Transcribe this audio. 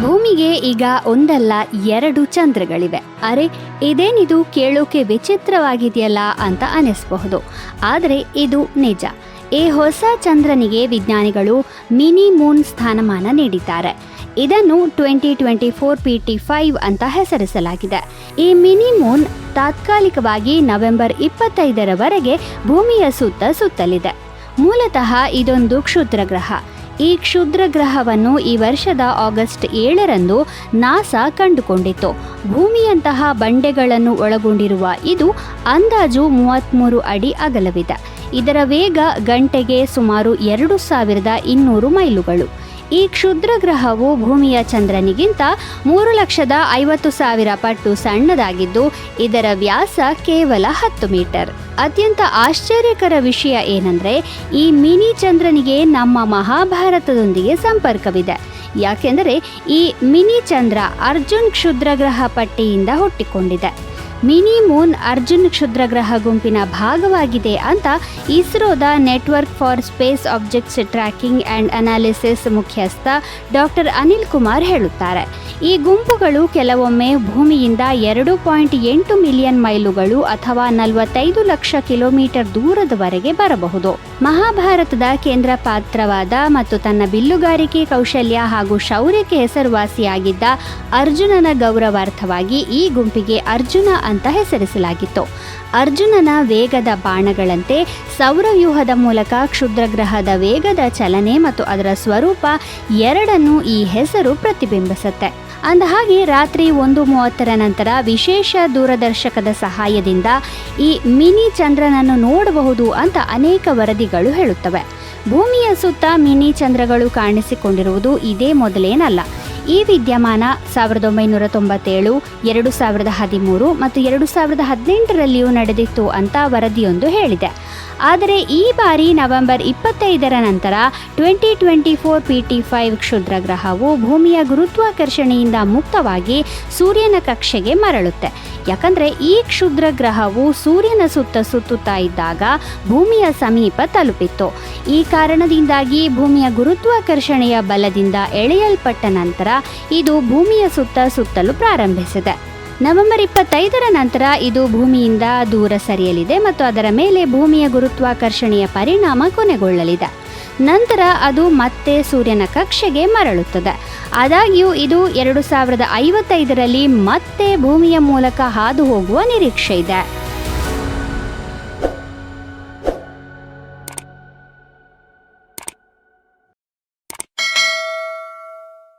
ಭೂಮಿಗೆ ಈಗ ಒಂದಲ್ಲ ಎರಡು ಚಂದ್ರಗಳಿವೆ. ಅರೆ, ಇದೇನಿದು ಕೇಳೋಕೆ ವಿಚಿತ್ರವಾಗಿದೆಯಲ್ಲ ಅಂತ ಅನಿಸಬಹುದು ಆದರೆ ಇದು ನಿಜ. ಈ ಹೊಸ ಚಂದ್ರನಿಗೆ ವಿಜ್ಞಾನಿಗಳು ಮಿನಿ ಮೂನ್ ಸ್ಥಾನಮಾನ ನೀಡಿದ್ದಾರೆ. ಇದನ್ನು twenty twenty four P T five ಅಂತ ಹೆಸರಿಸಲಾಗಿದೆ. ಈ ಮಿನಿ ಮೂನ್ ತಾತ್ಕಾಲಿಕವಾಗಿ ನವೆಂಬರ್ ಇಪ್ಪತ್ತೈದರವರೆಗೆ ಭೂಮಿಯ ಸುತ್ತ ಸುತ್ತಲಿದೆ. ಮೂಲತಃ ಇದೊಂದು ಕ್ಷುದ್ರ ಗ್ರಹ ಈ ಕ್ಷುದ್ರ ಗ್ರಹವನ್ನು ಈ ವರ್ಷದ ಆಗಸ್ಟ್ ಏಳರಂದು ನಾಸಾ ಕಂಡುಕೊಂಡಿತ್ತು. ಭೂಮಿಯಂತಹ ಬಂಡೆಗಳನ್ನು ಒಳಗೊಂಡಿರುವ ಇದು ಅಂದಾಜು ಮೂವತ್ತ್ಮೂರು ಅಡಿ ಅಗಲವಿದೆ. ಇದರ ವೇಗ ಗಂಟೆಗೆ ಸುಮಾರು ಎರಡು ಸಾವಿರದ ಇನ್ನೂರು ಮೈಲುಗಳು. ಈ ಕ್ಷುದ್ರ ಗ್ರಹವು ಭೂಮಿಯ ಚಂದ್ರನಿಗಿಂತ ಮೂರು ಲಕ್ಷದ ಐವತ್ತು ಸಾವಿರ ಪಟ್ಟು ಸಣ್ಣದಾಗಿದ್ದು, ಇದರ ವ್ಯಾಸ ಕೇವಲ ಹತ್ತು ಮೀಟರ್. ಅತ್ಯಂತ ಆಶ್ಚರ್ಯಕರ ವಿಷಯ ಏನಂದ್ರೆ, ಈ ಮಿನಿ ಚಂದ್ರನಿಗೆ ನಮ್ಮ ಮಹಾಭಾರತದೊಂದಿಗೆ ಸಂಪರ್ಕವಿದೆ. ಯಾಕೆಂದರೆ, ಈ ಮಿನಿ ಚಂದ್ರ ಅರ್ಜುನ್ ಕ್ಷುದ್ರಗ್ರಹ ಪಟ್ಟಿಯಿಂದ ಹುಟ್ಟಿಕೊಂಡಿದೆ. ಮಿನಿ ಮೂನ್ ಅರ್ಜುನ್ ಕ್ಷುದ್ರಗ್ರಹ ಗುಂಪಿನ ಭಾಗವಾಗಿದೆ ಅಂತ ಇಸ್ರೋದ network for space objects tracking and analysis ಮುಖ್ಯಸ್ಥ ಡಾಕ್ಟರ್ ಅನಿಲ್ ಕುಮಾರ್ ಹೇಳುತ್ತಾರೆ. ಈ ಗುಂಪುಗಳು ಕೆಲವೊಮ್ಮೆ ಭೂಮಿಯಿಂದ ಎರಡು ಪಾಯಿಂಟ್ ಎಂಟು ಮಿಲಿಯನ್ ಮೈಲುಗಳು ಅಥವಾ ನಲವತ್ತೈದು ಲಕ್ಷ ಕಿಲೋಮೀಟರ್ ದೂರದವರೆಗೆ ಬರಬಹುದು. ಮಹಾಭಾರತದ ಕೇಂದ್ರ ಪಾತ್ರವಾದ ಮತ್ತು ತನ್ನ ಬಿಲ್ಲುಗಾರಿಕೆ ಕೌಶಲ್ಯ ಹಾಗೂ ಶೌರ್ಯಕ್ಕೆ ಹೆಸರುವಾಸಿಯಾಗಿದ್ದ ಅರ್ಜುನನ ಗೌರವಾರ್ಥವಾಗಿ ಈ ಗುಂಪಿಗೆ ಅರ್ಜುನ ಅಂತ ಹೆಸರಿಸಲಾಗಿತ್ತು. ಅರ್ಜುನನ ವೇಗದ ಬಾಣಗಳಂತೆ ಸೌರವ್ಯೂಹದ ಮೂಲಕ ಕ್ಷುದ್ರಗ್ರಹದ ವೇಗದ ಚಲನೆ ಮತ್ತು ಅದರ ಸ್ವರೂಪ ಎರಡನ್ನೂ ಈ ಹೆಸರು ಪ್ರತಿಬಿಂಬಿಸುತ್ತೆ. ಅಂದಹಾಗೆ ರಾತ್ರಿ ಒಂದು ಮೂವತ್ತರ ನಂತರ ವಿಶೇಷ ದೂರದರ್ಶಕದ ಸಹಾಯದಿಂದ ಈ ಮಿನಿ ಚಂದ್ರನನ್ನು ನೋಡಬಹುದು ಅಂತ ಅನೇಕ ವರದಿಗಳು ಹೇಳುತ್ತವೆ. ಭೂಮಿಯ ಸುತ್ತ ಮಿನಿ ಚಂದ್ರಗಳು ಕಾಣಿಸಿಕೊಂಡಿರುವುದು ಇದೇ ಮೊದಲೇನಲ್ಲ. ಈ ವಿದ್ಯಮಾನ ಸಾವಿರದ ಒಂಬೈನೂರ ತೊಂಬತ್ತೇಳು, ಎರಡು ಸಾವಿರದ ಹದಿಮೂರು ಮತ್ತು ಎರಡು ಸಾವಿರದ ಹದಿನೆಂಟರಲ್ಲಿಯೂ ನಡೆದಿತ್ತು ಅಂತ ವರದಿಯೊಂದು ಹೇಳಿದೆ. ಆದರೆ ಈ ಬಾರಿ ನವೆಂಬರ್ ಇಪ್ಪತ್ತೈದರ ನಂತರ twenty twenty four P T five ಕ್ಷುದ್ರ ಗ್ರಹವು ಭೂಮಿಯ ಗುರುತ್ವಾಕರ್ಷಣೆಯಿಂದ ಮುಕ್ತವಾಗಿ ಸೂರ್ಯನ ಕಕ್ಷೆಗೆ ಮರಳುತ್ತೆ. ಯಾಕಂದರೆ ಈ ಕ್ಷುದ್ರ ಗ್ರಹವು ಸೂರ್ಯನ ಸುತ್ತ ಸುತ್ತುತ್ತಾ ಇದ್ದಾಗ ಭೂಮಿಯ ಸಮೀಪ ತಲುಪಿತ್ತು. ಈ ಕಾರಣದಿಂದಾಗಿ ಭೂಮಿಯ ಗುರುತ್ವಾಕರ್ಷಣೆಯ ಬಲದಿಂದ ಎಳೆಯಲ್ಪಟ್ಟ ನಂತರ ಇದು ಭೂಮಿಯ ಸುತ್ತ ಸುತ್ತಲು ಪ್ರಾರಂಭಿಸಿದೆ. ನವೆಂಬರ್ ಇಪ್ಪತ್ತೈದರ ನಂತರ ಇದು ಭೂಮಿಯಿಂದ ದೂರ ಸರಿಯಲಿದೆ ಮತ್ತು ಅದರ ಮೇಲೆ ಭೂಮಿಯ ಗುರುತ್ವಾಕರ್ಷಣೆಯ ಪರಿಣಾಮ ಕೊನೆಗೊಳ್ಳಲಿದೆ. ನಂತರ ಅದು ಮತ್ತೆ ಸೂರ್ಯನ ಕಕ್ಷೆಗೆ ಮರಳುತ್ತದೆ. ಆದಾಗ್ಯೂ ಇದು ಎರಡು ಸಾವಿರದ ಐವತ್ತೈದರಲ್ಲಿ ಮತ್ತೆ ಭೂಮಿಯ ಮೂಲಕ ಹಾದು ಹೋಗುವ ನಿರೀಕ್ಷೆ ಇದೆ.